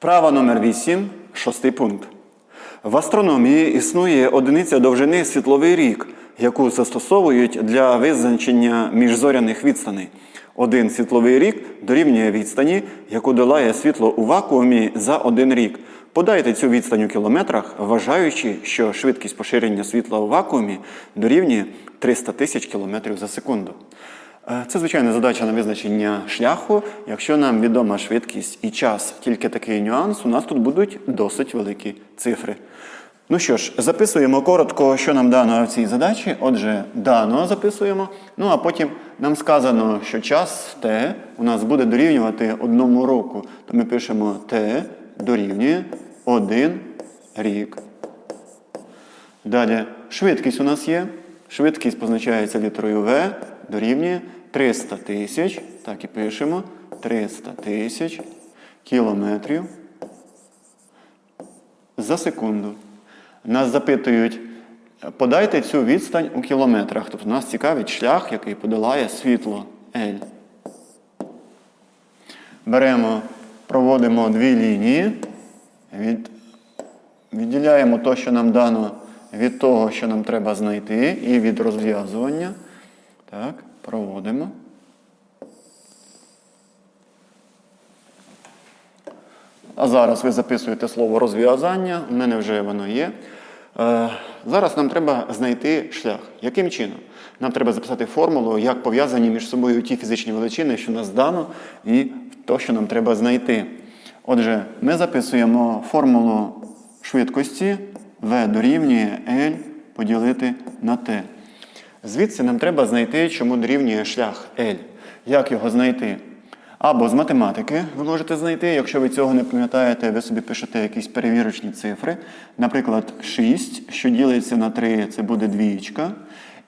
Вправа номер 8, шостий пункт. В астрономії існує одиниця довжини світловий рік, яку застосовують для визначення міжзоряних відстаней. Один світловий рік дорівнює відстані, яку долає світло у вакуумі за один рік. Подайте цю відстань у кілометрах, вважаючи, що швидкість поширення світла у вакуумі дорівнює 300 тисяч кілометрів за секунду. Е, Це звичайна задача на визначення шляху. Якщо нам відома швидкість і час, тільки такий нюанс, у нас тут будуть досить великі цифри. Ну що ж, записуємо коротко, що нам дано в цій задачі. Отже, дано записуємо. Ну а потім нам сказано, що час t у нас буде дорівнювати одному року. То ми пишемо t дорівнює один рік. Далі швидкість у нас є. Швидкість позначається літерою V, дорівнює 300 тисяч. Так і пишемо. 300 тисяч кілометрів за секунду. Нас запитують, подайте цю відстань у кілометрах. Тобто нас цікавить шлях, який подолає світло L. Беремо, проводимо дві лінії, від, відділяємо те, що нам дано від того, що нам треба знайти, і від розв'язування. Так, проводимо. А зараз ви записуєте слово розв'язання, у мене вже воно є. Е, зараз нам треба знайти шлях. Яким чином? Нам треба записати формулу, як пов'язані між собою ті фізичні величини, що нас дано, і то, що нам треба знайти. Отже, ми записуємо формулу швидкості V дорівнює L поділити на T. Звідси нам треба знайти, чому дорівнює шлях L. Як його знайти? Або з математики ви можете знайти, якщо ви цього не пам'ятаєте, ви собі пишете якісь перевірочні цифри. Наприклад, 6, що ділиться на 3, це буде двієчка.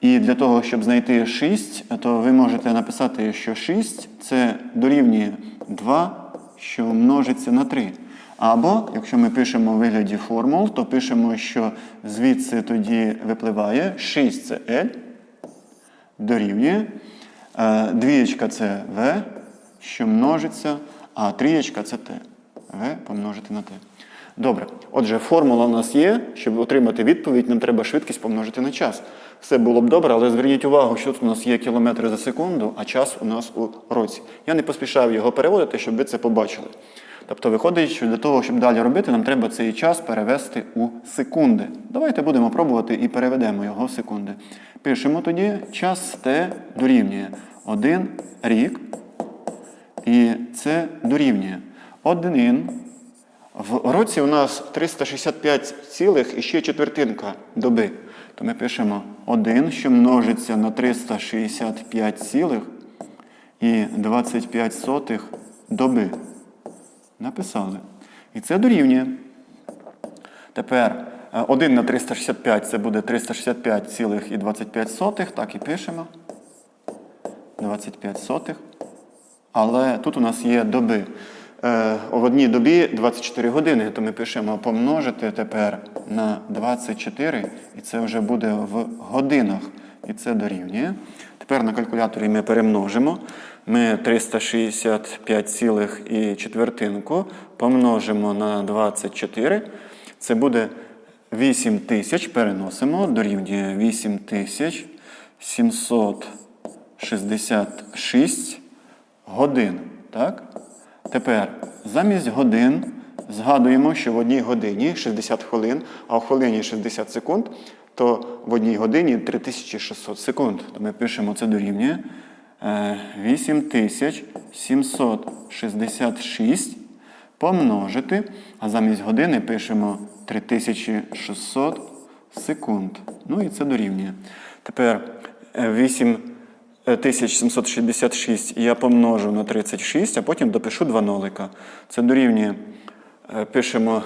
І для того, щоб знайти 6, то ви можете написати, що 6 це дорівнює 2, що множиться на 3. Або, якщо ми пишемо у вигляді формул, то пишемо, що звідси тоді випливає 6 це L, дорівнює. Е, Двієчка це V, що множиться, а трієчка це T. V помножити на T. Добре. Отже, формула у нас є. Щоб отримати відповідь, нам треба швидкість помножити на час. Все було б добре, але зверніть увагу, що тут у нас є кілометри за секунду, а час у нас у році. Я не поспішав його переводити, щоб ви це побачили. Тобто виходить, що для того, щоб далі робити, нам треба цей час перевести у секунди. Давайте будемо пробувати і переведемо його в секунди. Пишемо тоді час T дорівнює 1 рік. І це дорівнює 1. В році у нас 365 цілих і ще четвертинка доби. То ми пишемо 1, що множиться на 365 цілих і 25 сотих доби. Написали. І це дорівнює. Тепер 1 на 365 це буде 365,25. Так і пишемо. 25 сотих. Але тут у нас є доби. Е, В одній добі 24 години, то ми пишемо помножити тепер на 24, і це вже буде в годинах. І це дорівнює. Тепер на калькуляторі ми перемножимо. Ми 365 цілих і четвертинку помножимо на 24. Це буде 8 тисяч, переносимо, дорівнює 8 тисяч 766 годин. Так? Тепер замість годин згадуємо, що в одній годині 60 хвилин, а в хвилині 60 секунд, то в одній годині 3600 секунд. То ми пишемо це дорівнює е, 8766 помножити, а замість години пишемо 3600 секунд. Ну і це дорівнює. Тепер е, 8 1766 я помножу на 36, а потім допишу два нолика. Це дорівнює, е, пишемо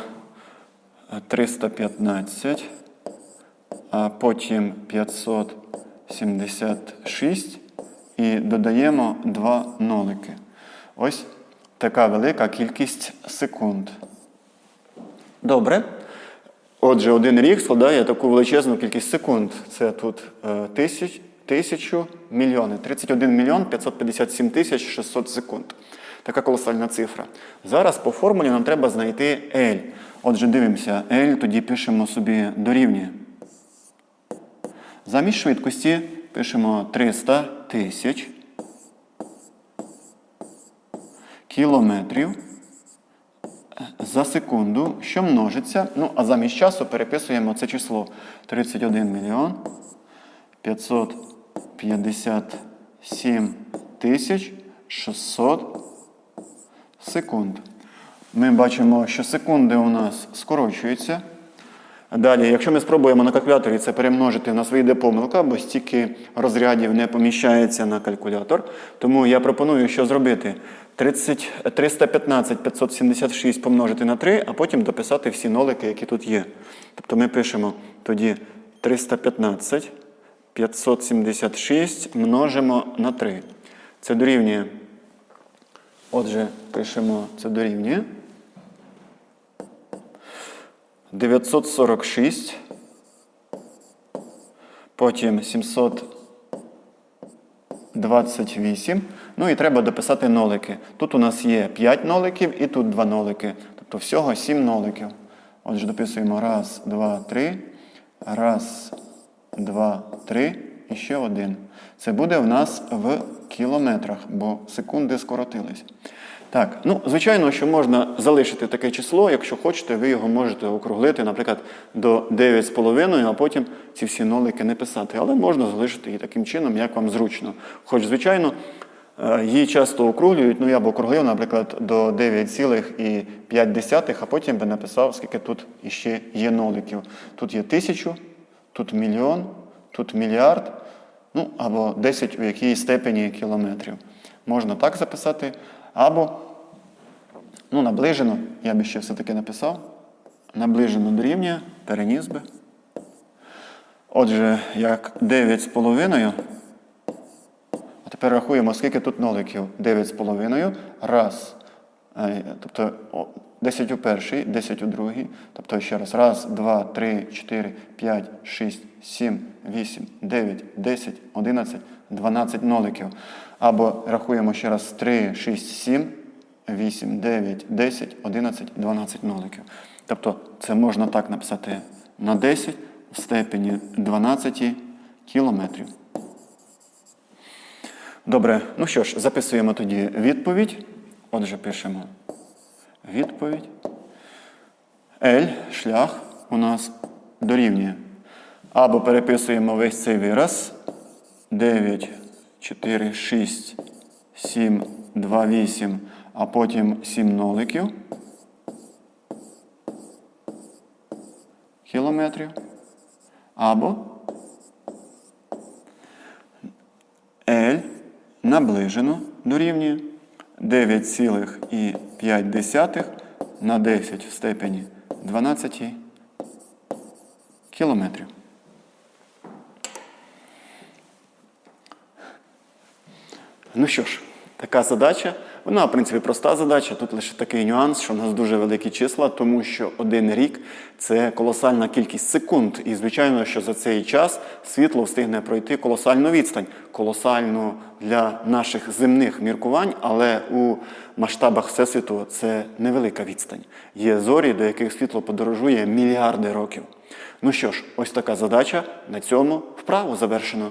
е, 315, а потім 576 і додаємо два нолики. Ось така велика кількість секунд. Добре. Отже, один рік складає таку величезну кількість секунд. Це тут е, тисяч, тисячу мільйони. 31 мільйон 557 тисяч 600 секунд. така колосальна цифра. Зараз по формулі нам треба знайти L. Отже, дивимося, L, тоді пишемо собі дорівнює. Замість швидкості пишемо 300 тисяч кілометрів за секунду, що множиться. Ну, а замість часу переписуємо це число 31 мільйон 557 тисяч 600 секунд. Ми бачимо, що секунди у нас скорочуються. Далі, якщо ми спробуємо на калькуляторі це перемножити, у нас вийде помилка, бо стільки розрядів не поміщається на калькулятор. Тому я пропоную, що зробити 30, 315 576 помножити на 3, а потім дописати всі нолики, які тут є. Тобто ми пишемо тоді 315 576 множимо на 3. Це дорівнює. Отже, пишемо це дорівнює. 946, потім 728. Ну і треба дописати нолики. Тут у нас є 5 ноликів і тут 2 нолики. Тобто всього 7 ноликів. Отже, дописуємо раз, два, три. Раз, два, три. І ще один. Це буде в нас в кілометрах, бо секунди скоротились. Так, ну звичайно, що можна залишити таке число, якщо хочете, ви його можете округлити, наприклад, до 9,5, а потім ці всі нолики не писати. Але можна залишити її таким чином, як вам зручно. Хоч, звичайно, е, її часто округлюють, ну я б округлив, наприклад, до 9,5, а потім би написав, скільки тут іще є ноликів. Тут є тисячу, тут мільйон, тут мільярд, ну або 10 у якій степені кілометрів. Можна так записати. Або, ну, наближено, я би ще все-таки написав. Наближено дорівнює, переніс би. Отже, як 9,5. А тепер рахуємо, скільки тут ноликів. 9,5. Раз. е, Тобто 10 у перший, 10 у другий. Тобто ще раз. Раз, два, три, чотири, п'ять, шість, сім, вісім, дев'ять, десять, одинадцять, дванадцять ноликів. Або рахуємо ще раз 3, 6, 7, 8, 9, 10, 11, 12 ноликів. Тобто це можна так написати на 10 в степені 12 кілометрів. Добре, ну що ж, записуємо тоді відповідь. Отже, пишемо відповідь. L, шлях у нас дорівнює. Або переписуємо весь цей вираз. 9, 4, 6, 7, 2, 8, а потім 7 ноликів. Кілометрів. Або L наближено дорівнює 9,5 на 10 в степені 12 кілометрів. Ну що ж, така задача. Вона, в принципі, проста задача. Тут лише такий нюанс, що в нас дуже великі числа, тому що один рік це колосальна кількість секунд. І, звичайно, що за цей час світло встигне пройти колосальну відстань, колосальну для наших земних міркувань, але у масштабах Всесвіту це невелика відстань. Є зорі, до яких світло подорожує мільярди років. Ну що ж, ось така задача. На цьому вправу завершено.